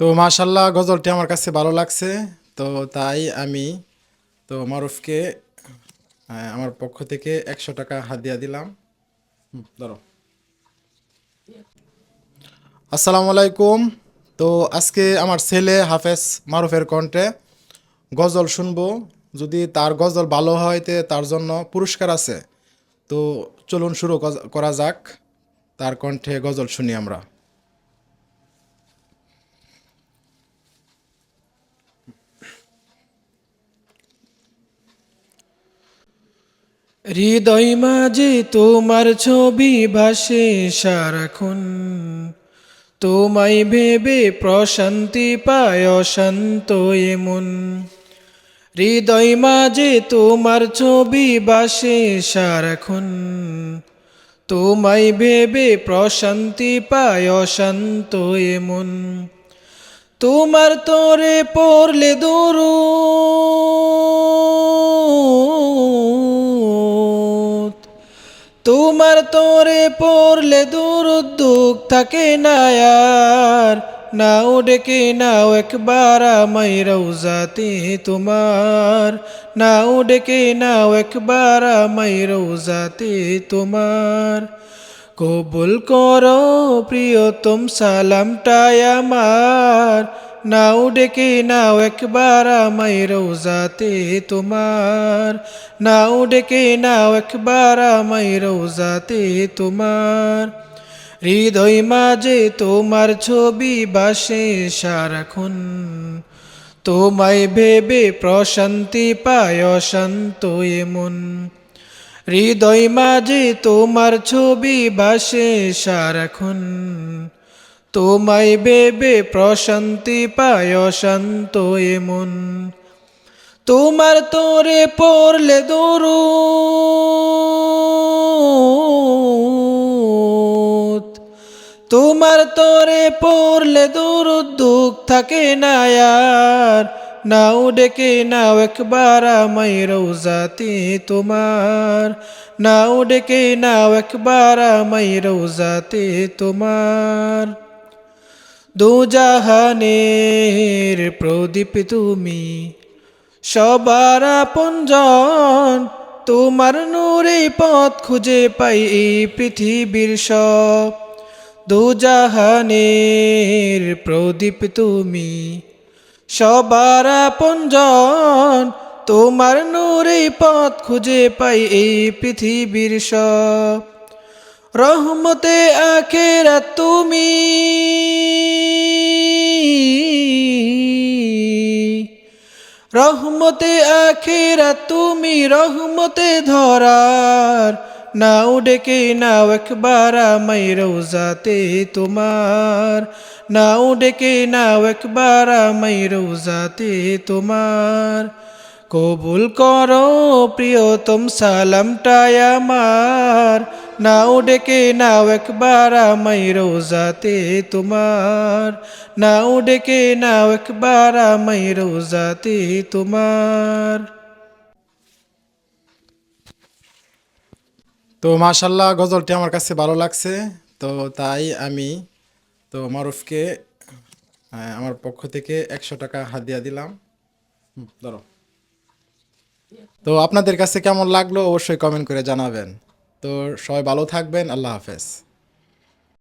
তো মাশাল্লাহ গজলটি আমার কাছে ভালো লাগছে। তো তাই আমি, তো মারুফকে আমার পক্ষ থেকে একশো টাকা হাদিয়া দিলাম। ধরো। আসসালামু আলাইকুম। তো আজকে আমার ছেলে হাফেজ মারুফের কণ্ঠে গজল শুনব। যদি তার গজল ভালো হয় তে তার জন্য পুরস্কার আছে। তো চলুন শুরু করা যাক। তার কণ্ঠে গজল শুনি আমরা। হৃদয় মাঝে তোমার ছবি ভাসে সারাক্ষণ। তোমায় ভেবে প্রশান্তি পায় শান্ত এমন। হৃদয় মাঝে তোমার ছবি ভাসে সারাক্ষণ। তোমায় ভেবে প্রশান্তি পায় শান্ত এমন। তোমার তোরে পড়লে দূর তোমার তোরে পড়লে দূর দুঃখ থাকে না আর। নাও ডেকে নাও একবার আমায় রৌজাতে তোমার। নাও ডেকে নাও একবার আমায় রৌজাতে তোমার। কবুল করো প্রিয়তম সালামটাই আমার। নাও ডেকে নাও একবার আমায় রৌজাতে তোমার। নাও ডেকে নাও একবার আমায় রৌজাতে তোমার। হৃদয় মাঝে তোমার ছবি বাসে সারাক্ষণ। তোমায় ভেবে প্রশান্তি পায় শান্ত এমন। হৃদয় মাঝে তোমার ছবি বাসে সারাক্ষণ। তোমায় ভেবে প্রশান্তি পায় শান্ত এমন। তোমার তোরে পড়লে দরুদ। তোমার তোরে পড়লে দরুদ, দুঃখ থাকে না আর। নাও ডেকে নাও একবার আমায় রৌজাতে তোমার। নাও ডেকে নাও একবার আমায় রৌজাতে তোমার। দুজাহানের প্রদীপ তুমি, সবার আপনজন তোমার নূরে পথ খুঁজে পাই এই পৃথিবীর সব। দুজাহানের প্রদীপ তুমি, সবার আপনজন তোমার নূরে পথ খুঁজে পাই এই পৃথিবীর সব। রহমতে আখেরা তুমি রহমতে আখেরা তুমি রহমতে ধরার। নাও ডেকে, নাও একবার আমায় রোজাতে তোমার। নাও ডেকে, নাও একবার আমায় রোজাতে তোমার। কবুল করো প্রিয়তম সালামটাই আমার। নাও ডেকে নাও একবার আমায় রোজাতে তোমার। নাও ডেকে নাও একবার আমায় রোজাতে তোমার। তো মাশাল্লাহ, গজলটি আমার কাছে ভালো লাগছে। তো তাই আমি তো মারুফকে আমার পক্ষ থেকে একশো টাকা হাদিয়া দিলাম। ধরো। তো আপনাদের কাছে কেমন লাগল? অবশ্যই কমেন্ট করে জানাবেন। তো সবাই ভালো থাকবেন। আল্লাহ হাফেজ।